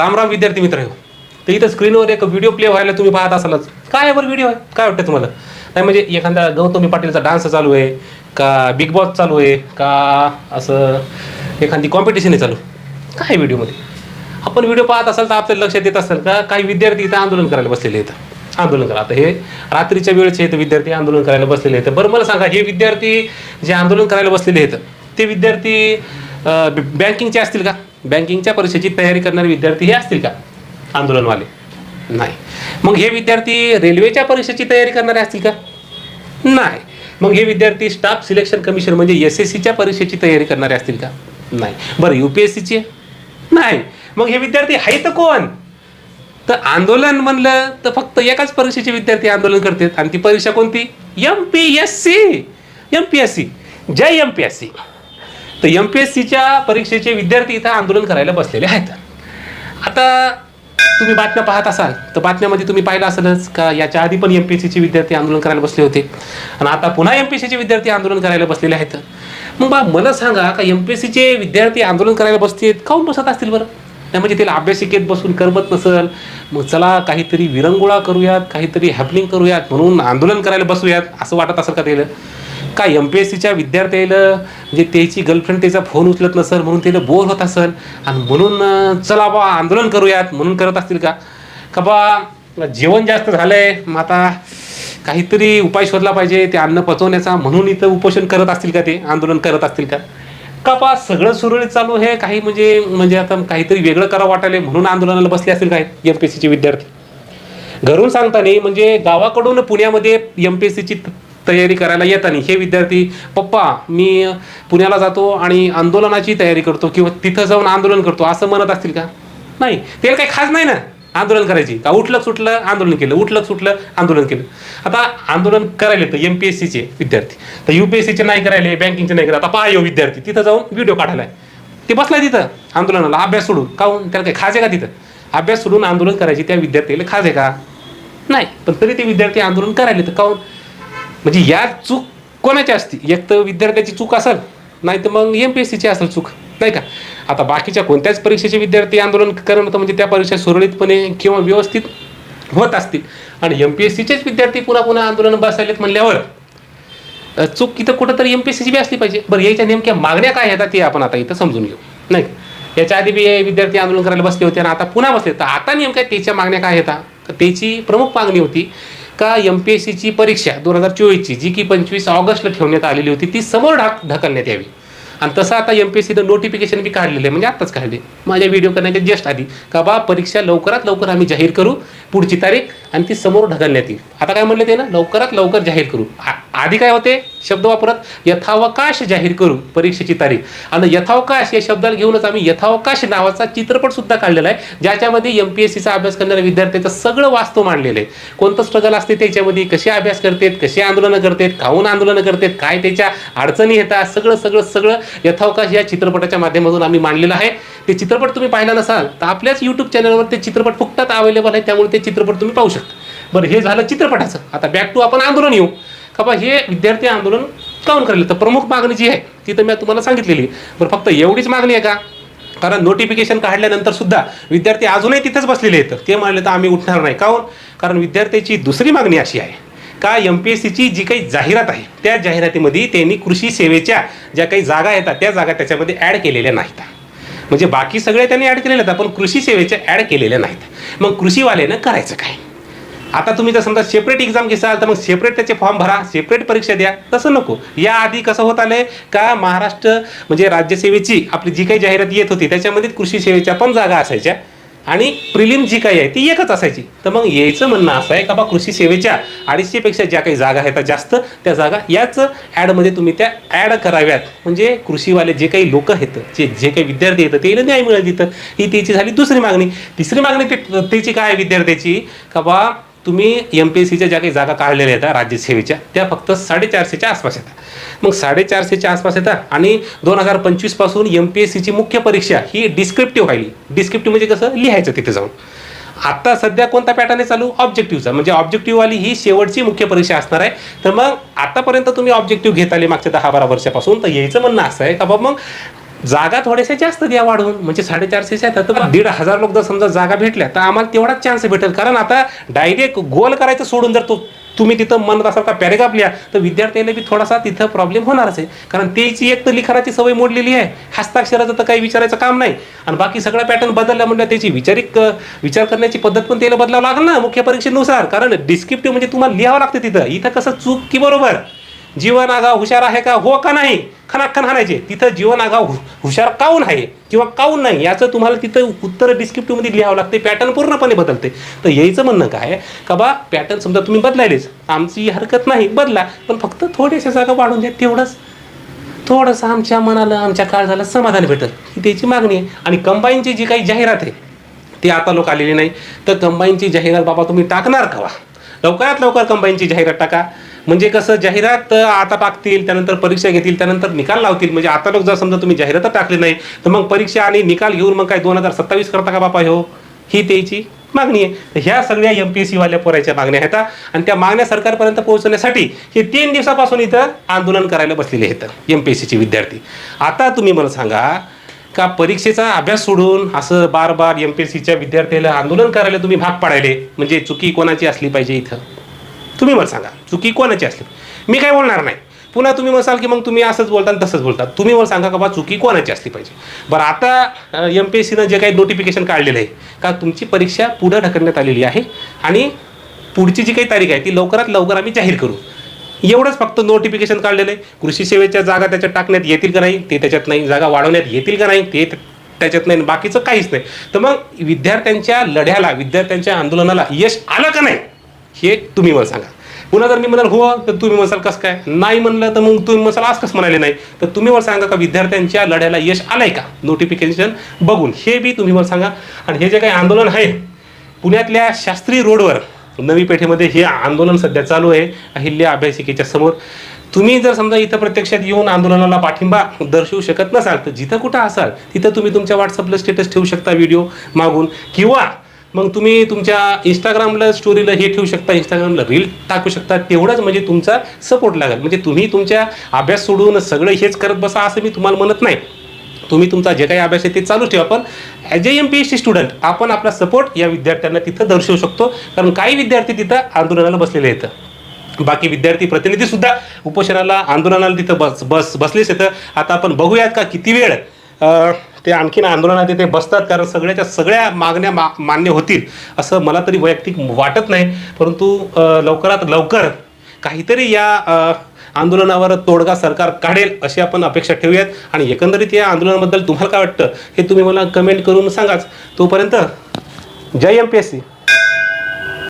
राम राम विद्यार्थी मित्र हो. तर इथं स्क्रीनवर एक व्हिडिओ प्ले व्हायला तुम्ही पाहत असालच. काय बरं व्हिडिओ आहे? काय वाटतं तुम्हाला? नाही म्हणजे एखादा गौतमी पाटीलचा डान्स चालू आहे का बिग बॉस चालू आहे का असं एखादी कॉम्पिटिशन आहे चालू? काय आहे व्हिडिओमध्ये आपण व्हिडिओ पाहत असाल तर आपल्याला लक्षात येत असेल का काही विद्यार्थी इथं आंदोलन करायला बसलेले आहेत. आंदोलन करा. आता हे रात्रीच्या वेळेचे आहेत विद्यार्थी आंदोलन करायला बसलेले आहेत. बरं मला सांगा हे विद्यार्थी जे आंदोलन करायला बसलेले आहेत ते विद्यार्थी बँकिंगचे असतील का? बँकिंगच्या परीक्षेची तयारी करणारे विद्यार्थी हे असतील का? आंदोलनवाले? नाही. मग हे विद्यार्थी रेल्वेच्या परीक्षेची तयारी करणारे असतील का? नाही. मग हे विद्यार्थी स्टाफ सिलेक्शन कमिशन म्हणजे एस एस सीच्या परीक्षेची तयारी करणारे असतील का? नाही. बरं यू पी एस सीची? नाही. मग हे विद्यार्थी आहेत कोण? तर आंदोलन म्हणलं तर फक्त एकाच परीक्षेचे विद्यार्थी आंदोलन करतात आणि ती परीक्षा कोणती? M P S C. M P S C. जय एम पी एस सी. तर एम पी एस सीच्या परीक्षेचे विद्यार्थी इथं आंदोलन करायला बसलेले आहेत. आता तुम्ही बातम्या पाहत असाल तर बातम्यामध्ये तुम्ही पाहिलं असेलच का याच्या आधी पण एम पी एस सीचे विद्यार्थी आंदोलन करायला बसले होते. आणि आता पुन्हा एम पी एस सीचे विद्यार्थी आंदोलन करायला बसलेले आहेत. मग बा मला सांगा का एम पी एस सीचे विद्यार्थी आंदोलन करायला बसतील काऊन बसत असतील बरं? नाही म्हणजे त्याला अभ्यासिकेत बसून करमत नसल मग चला काहीतरी विरंगुळा करूयात काहीतरी हॅपनिंग करूयात म्हणून आंदोलन करायला बसूयात असं वाटत असेल का त्याला? का एम पी एस सीच्या विद्यार्थ्याला म्हणजे त्याची गर्लफ्रेंड त्याचा फोन उचलत नसेल म्हणून त्याला बोर होत असेल आणि म्हणून चला बा आंदोलन करूयात म्हणून करत असतील का? का बा जेवण जास्त झालंय मग आता काहीतरी उपाय शोधला पाहिजे ते अन्न पचवण्याचा म्हणून इथं उपोषण करत असतील का ते? आंदोलन करत असतील का? का बा सगळं सुरळीत चालू आहे काही म्हणजे म्हणजे आता काहीतरी वेगळं करावं वाटायला म्हणून आंदोलनाला बसले असतील काय एम पी एस सीचे विद्यार्थी? घरून सांगताना म्हणजे गावाकडून पुण्यामध्ये एम पी एस सीची तयारी करायला येताना हे विद्यार्थी पप्पा मी पुण्याला जातो आणि आंदोलनाची तयारी करतो किंवा तिथं जाऊन आंदोलन करतो असं म्हणत असतील का? नाही. त्याला काही खास नाही ना? आंदोलन करायची. का उठलं सुटलं आंदोलन केलं उठलं सुटलं आंदोलन केलं. आता आंदोलन करायला तर एम पी एस सीचे विद्यार्थी. तर यू पी एस सीचे नाही करायले बँकिंगचे नाही करायला. आता पहा येऊ विद्यार्थी तिथं जाऊन व्हिडिओ काढायला ते बसलाय तिथं आंदोलनाला. अभ्यास सोडून. काहून हो? त्याला काही खास आहे का तिथं? अभ्यास सोडून आंदोलन करायची त्या विद्यार्थ्याला खास आहे का? नाही. पण तरी ते विद्यार्थी आंदोलन करायले तर काहून हो? म्हणजे या चूक कोणाची असती? एक तर विद्यार्थ्याची चूक असेल नाही तर मग एम पी एस सीची असेल चूक नाही का? आता बाकीच्या कोणत्याच परीक्षेचे विद्यार्थी आंदोलन करणं तर म्हणजे त्या परीक्षा सुरळीतपणे किंवा व्यवस्थित होत असतील. आणि एम पी एस सीचेच विद्यार्थी पुन्हा पुन्हा आंदोलन बसायलेत म्हणल्यावर चूक इथं कुठंतरी एम पी एस सीची बी असली पाहिजे. बरं याच्या नेमक्या मागण्या काय येतात ते आपण आता इथं समजून घेऊ नाही का? याच्या आधी बी विद्यार्थी आंदोलन करायला बसले होते आणि आता पुन्हा बसले. तर आता नेमक्या त्याच्या मागण्या काय येतात तर त्याची प्रमुख मागणी होती का एम पी एस सीची परीक्षा दोन हजार चोवीसची जी की पंचवीस ऑगस्टला ठेवण्यात आलेली होती ती समोर ढाक ढकलण्यात यावी. आणि तसं आता एम पी एस सीचं नोटिफिकेशन बी काढलेलं आहे. म्हणजे आत्ताच काढले. माझ्या व्हिडिओ करण्याच्या जस्ट आधी. का बा परीक्षा लवकरात लवकर आम्ही जाहीर करू पुढची तारीख आणि ती समोर ढकलण्यात येईल. आता काय म्हणलं ते ना? लवकरात लवकर जाहीर करू. आ- आधी काय होते? शब्द वापरत यथावकाश जाहीर करू परीक्षेची तारीख. आणि यथावकाश या शब्दाला घेऊनच आम्ही यथावकाश नावाचा चित्रपट सुद्धा काढलेला आहे ज्याच्यामध्ये एम पी एस सीचा अभ्यास करणाऱ्या विद्यार्थ्याचं सगळं वास्तव मांडलेलं आहे. कोणतं स्ट्रगल असते त्याच्यामध्ये? कसे अभ्यास करतात? कसे आंदोलनं करतात? काहून आंदोलनं करतात? काय त्याच्या अडचणी येतात? सगळं सगळं सगळं यथावकाश या चित्रपटाच्या माध्यमातून आम्ही मांडलेलं आहे. ते चित्रपट तुम्ही पाहिला नसाल तर आपल्याच यूट्यूब चॅनलवर ते चित्रपट फुकटात अवेलेबल आहे त्यामुळे ते चित्रपट तुम्ही पाहू शकता. बरं हे झालं चित्रपटाचं. आता बॅक टू आपण आंदोलन येऊ. का बा हे विद्यार्थी आंदोलन काऊन करायला तर प्रमुख मागणी जी आहे ती तर मी तुम्हाला सांगितलेली बरं फक्त एवढीच मागणी आहे का? कारण नोटिफिकेशन काढल्यानंतर सुद्धा विद्यार्थी अजूनही तिथेच बसलेले आहेत. ते म्हणाले तर आम्ही उठणार नाही. काऊन? कारण विद्यार्थ्याची दुसरी मागणी अशी आहे. का एम पी एस सीची जी काही जाहिरात आहे त्या जाहिरातीमध्ये त्यांनी कृषी सेवेच्या ज्या काही जागा येतात त्या जागा त्याच्यामध्ये ॲड केलेल्या नाहीत. म्हणजे बाकी सगळे त्यांनी ॲड केलेल्या आहेत पण कृषी सेवेच्या ॲड केलेल्या नाहीत. मग कृषीवाल्यानं करायचं काय? आता तुम्ही जर समजा सेपरेट एक्झाम घेसाल तर मग सेपरेट त्याचे फॉर्म भरा सेपरेट परीक्षा द्या. तसं नको. या आधी कसं होत आलं का महाराष्ट्र म्हणजे राज्यसेवेची आपली जी काही जाहिरात येत होती त्याच्यामध्ये कृषी सेवेच्या पण जागा असायच्या. आणि प्रिलिम जी काही आहे ती एकच असायची. तर मग यायचं म्हणणं असं आहे का बा कृषी सेवेच्या अडीचशेपेक्षा ज्या काही जागा आहेत जास्त त्या जागा याच ॲडमध्ये तुम्ही त्या ॲड कराव्यात. म्हणजे कृषीवाले जे काही लोक आहेत जे जे काही विद्यार्थी येतं त्याला न्याय मिळेल तिथं. ही त्याची झाली दुसरी मागणी. तिसरी मागणी ते त्याची काय आहे विद्यार्थ्याची? का बा तुम्ही एम पी एस सीच्या ज्या काही जागा काढलेल्या आहेत राज्यसेवेच्या त्या फक्त साडेचारशेच्या आसपास येतात मग साडेचारशेच्या आसपास येतात आणि दोन हजार पंचवीसपासून एम पी एस सीची मुख्य परीक्षा ही डिस्क्रिप्टिव्ह व्हायली. डिस्क्रिप्टिव्ह म्हणजे कसं? लिहायचं तिथे जाऊन. आत्ता सध्या कोणता पॅटर्न आहे चालू? ऑब्जेक्टिव्हचा म्हणजे ऑब्जेक्टिव्हवाली ही शेवटची मुख्य परीक्षा असणार आहे. तर मग आतापर्यंत तुम्ही ऑब्जेक्टिव्ह घेत आले मागच्या दहा बारा वर्षापासून तर यायचं म्हणणं असं आहे का? बाबा मग जागा थोड्याशा जास्त द्या वाढवून. म्हणजे साडेचारशेच्या आहेत तर दीड हजार लोक जर समजा जागा भेटल्या तर आम्हाला तेवढाच चान्स भेटेल. कारण आता डायरेक्ट गोल करायचं सोडून जर तो तुम्ही तिथं म्हणत असाल का पॅरेग्राफ लिहा तर विद्यार्थ्यांना बी थोडासा तिथं प्रॉब्लेम होणारच आहे. कारण त्याची एक तर लिखाणाची सवय मोडलेली आहे. हस्ताक्षराचं तर काही विचारायचं काम नाही. आणि बाकी सगळा पॅटर्न बदलला म्हणजे त्याची विचारिक विचार करण्याची पद्धत पण त्याला बदलावं लागेल ना मुख्य परीक्षेनुसार. कारण डिस्क्रिप्टिव्ह म्हणजे तुम्हाला लिहावं लागतं तिथं. इथं कसं चूक की बरोबर? जीवन आगाव हुशार आहे का? हो का नाही? खनाखन हाणायचे. तिथं जीवन आगाव हुशार काऊन आहे? किंवा काऊन नाही? याचं तुम्हाला तिथं उत्तर डिस्क्रिप्टिव्हमध्ये लिहावं लागते. पॅटर्न पूर्णपणे बदलते. तर यायचं म्हणणं काय? का बा पॅटर्न समजा तुम्ही बदलायलेच. आमची हरकत नाही. बदला. पण फक्त थोड्याशा जागा वाढून द्या तेवढंच. थोडंसं आमच्या मनाला आमच्या काळजाला समाधान भेटल. ही त्याची मागणी आहे. आणि कंबाईनची जी काही जाहिरात आहे ती आता लोक आलेली नाही. तर कंबाईनची जाहिरात बाबा तुम्ही टाकणार कवा? लवकरात लवकर कंबाईनची जाहिरात टाका. म्हणजे कसं जाहिरात आता टाकतील त्यानंतर परीक्षा घेतील त्यानंतर निकाल लावतील. म्हणजे आता लोक जर समजा तुम्ही जाहिरात टाकली नाही तर मग परीक्षा आणि निकाल घेऊन मग काय दोन हजार सत्तावीस करता का बापा हो? ही त्याची मागणी आहे. ह्या सगळ्या एम पी एस सीवाल्या पोरायच्या मागण्या आहेत आणि त्या मागण्या सरकारपर्यंत पोहोचवण्यासाठी हे तीन दिवसापासून इथं आंदोलन करायला बसलेले आहेत एम पी एस सीचे विद्यार्थी. आता तुम्ही मला सांगा का परीक्षेचा अभ्यास सोडून असं बार बार एम पी एस सीच्या विद्यार्थ्याला आंदोलन करायला तुम्ही भाग पाडायले? म्हणजे चुकी कोणाची असली पाहिजे इथं? तुम्ही मला सांगा चुकी कोणाची असली? मी काय बोलणार नाही. पुन्हा तुम्ही म्हणाल की मग तुम्ही असंच बोलता आणि तसंच बोलता. तुम्ही मला सांगा का बा चुकी कोणाची असली पाहिजे? बरं आता एम पी एस सीनं जे काही नोटिफिकेशन काढलेलं आहे का तुमची परीक्षा पुढं ढकलण्यात आलेली आहे आणि पुढची जी काही तारीख आहे ती लवकरात लवकर आम्ही जाहीर करू. एवढंच फक्त नोटिफिकेशन काढलेलं आहे. कृषी सेवेच्या जागा त्याच्यात टाकण्यात येतील का नाही ते त्याच्यात नाही जागा वाढवण्यात येतील का नाही ते त्याच्यात नाही बाकीचं काहीच नाही. तर मग विद्यार्थ्यांच्या लढ्याला विद्यार्थ्यांच्या आंदोलनाला यश आलं का नाही? हे तुम्ही मला सांगा पुन्हा जर मी म्हणाल हो तर तुम्ही म्हणाल कसं काय? नाही म्हणलं तर मग तुम्ही म्हणसाल आज कसं म्हणाले नाही? तर तुम्ही मला सांगा का विद्यार्थ्यांच्या लढ्याला यश आलंय का? नोटिफिकेशन बघून. हे बी तुम्ही मला सांगा. आणि हे जे काही आंदोलन आहे पुण्यातल्या शास्त्री रोडवर नवी पेठेमध्ये हे आंदोलन सध्या चालू आहे अहिल्या अभ्यासिकेच्या समोर. तुम्ही जर समजा इथं प्रत्यक्षात येऊन आंदोलनाला पाठिंबा दर्शवू शकत नसाल तर जिथं कुठं असाल तिथं तुम्ही तुमच्या व्हॉट्सअपला स्टेटस ठेवू शकता व्हिडिओ मागून. किंवा मग तुम्ही तुमच्या इंस्टाग्रामला स्टोरीला हे ठेवू शकता इंस्टाग्रामला रील टाकू शकता. तेवढंच म्हणजे तुमचा सपोर्ट लागेल. म्हणजे तुम्ही तुमच्या अभ्यास सोडून सगळं हेच करत बसा असं मी तुम्हाला म्हणत नाही. तुम्ही तुमचा जे काही अभ्यास आहे ते चालू ठेवा. पण as a M P S C student आपण आपला सपोर्ट या विद्यार्थ्यांना तिथं दर्शवू शकतो. कारण काही विद्यार्थी तिथं आंदोलनाला बसलेले आहेत. बाकी विद्यार्थी प्रतिनिधीसुद्धा उपोषणाला आंदोलनाला तिथं बस बस बसलेच येतं आता आपण बघूयात का किती वेळ ते आणखीन आंदोलनात तिथे बसतात कारण सगळ्याच्या सगळ्या मागण्या मा मान्य होतील असं मला तरी वैयक्तिक वाटत नाही. परंतु लवकरात लवकर काहीतरी या आंदोलनावर तोडगा सरकार काढेल अशी आपण अपेक्षा ठेवूयात. आणि एकंदरीत या आंदोलनाबद्दल तुम्हाला काय वाटतं हे तुम्ही मला कमेंट करून सांगाच. तोपर्यंत जय एम पी एस सी